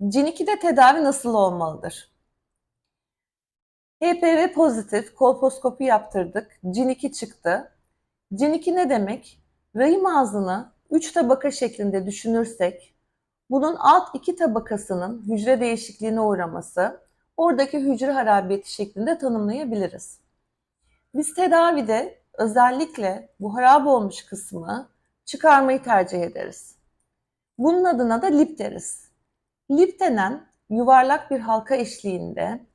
CIN2'de tedavi nasıl olmalıdır? HPV pozitif kolposkopi yaptırdık. CIN2 çıktı. CIN2 ne demek? Rahim ağzını 3 tabaka şeklinde düşünürsek bunun alt iki tabakasının hücre değişikliğine uğraması oradaki hücre harabiyeti şeklinde tanımlayabiliriz. Biz tedavide özellikle bu harap olmuş kısmı çıkarmayı tercih ederiz. Bunun adına da lip deriz. Lip denen yuvarlak bir halka eşliğinde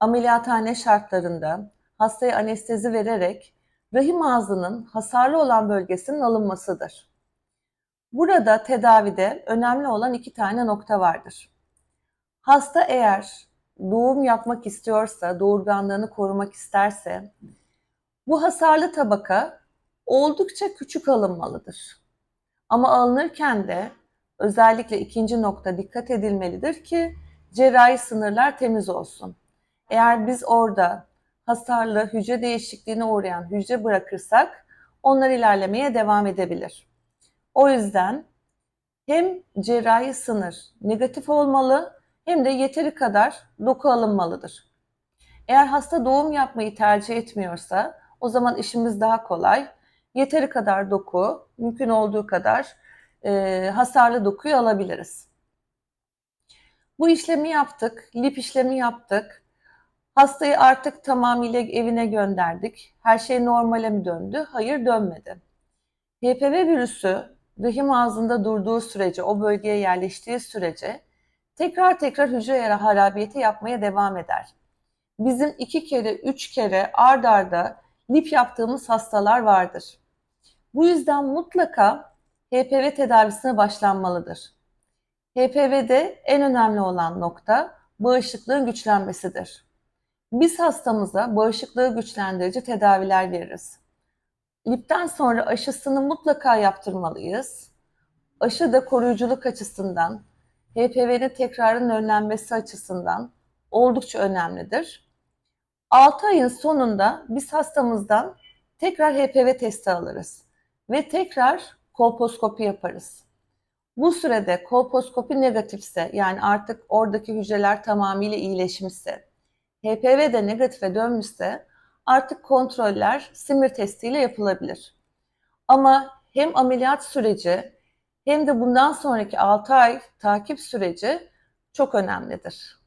ameliyathane şartlarında hastaya anestezi vererek rahim ağzının hasarlı olan bölgesinin alınmasıdır. Burada tedavide önemli olan iki tane nokta vardır. Hasta eğer doğum yapmak istiyorsa, doğurganlığını korumak isterse bu hasarlı tabaka oldukça küçük alınmalıdır. Ama alınırken de özellikle ikinci nokta dikkat edilmelidir ki cerrahi sınırlar temiz olsun. Eğer biz orada hasarlı hücre değişikliğine uğrayan hücre bırakırsak onlar ilerlemeye devam edebilir. O yüzden hem cerrahi sınır negatif olmalı hem de yeteri kadar doku alınmalıdır. Eğer hasta doğum yapmayı tercih etmiyorsa o zaman işimiz daha kolay. Yeteri kadar doku, mümkün olduğu kadar e, hasarlı dokuyu alabiliriz. Bu işlemi yaptık, lip işlemi yaptık. Hastayı artık tamamıyla evine gönderdik. Her şey normale mi döndü? Hayır dönmedi. HPV virüsü rahim ağzında durduğu sürece, o bölgeye yerleştiği sürece tekrar tekrar hücre harabiyeti yapmaya devam eder. Bizim iki kere, üç kere ard arda lip yaptığımız hastalar vardır. Bu yüzden mutlaka HPV tedavisine başlanmalıdır. HPV'de en önemli olan nokta bağışıklığın güçlenmesidir. Biz hastamıza bağışıklığı güçlendirici tedaviler veririz. Lipten sonra aşısını mutlaka yaptırmalıyız. Aşı da koruyuculuk açısından, HPV'nin tekrarın önlenmesi açısından oldukça önemlidir. 6 ayın sonunda biz hastamızdan tekrar HPV testi alırız ve tekrar kolposkopi yaparız. Bu sürede kolposkopi negatifse yani artık oradaki hücreler tamamıyla iyileşmişse, HPV de negatife dönmüşse artık kontroller simir testiyle yapılabilir. Ama hem ameliyat süreci hem de bundan sonraki 6 ay takip süreci çok önemlidir.